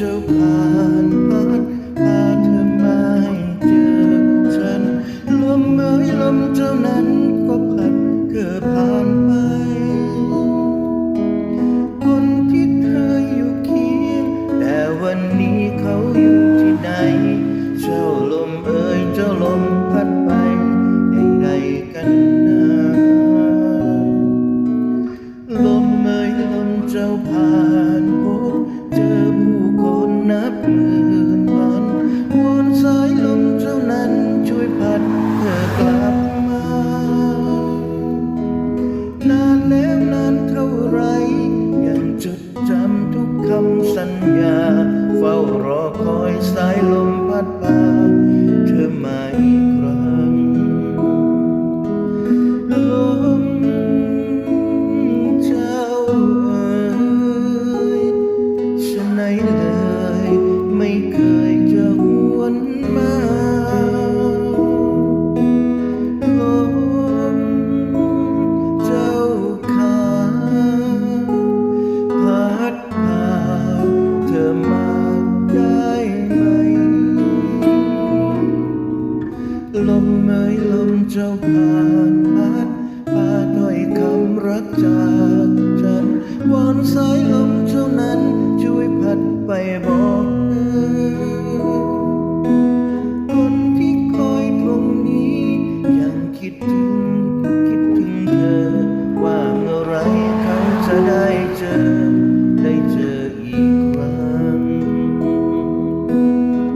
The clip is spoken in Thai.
จะผ่านผ่านพาเธอไม่เจอฉันลมเอ่ยลมเจ้านั้นก็พัดเธอผ่าน ญญา เฝ้ารอคอยสายลมพัดพาเธอมาอีกครั้งลมเจ้าเอ๋ยฉันไหนเลยไม่เคย เจ้าผ่านมาป่าด้วยคำรักจากฉันวอนสายลมเท่านั้นช่วยพัดไปบอกเธอคนที่คอยตรงนี้ยังคิดถึง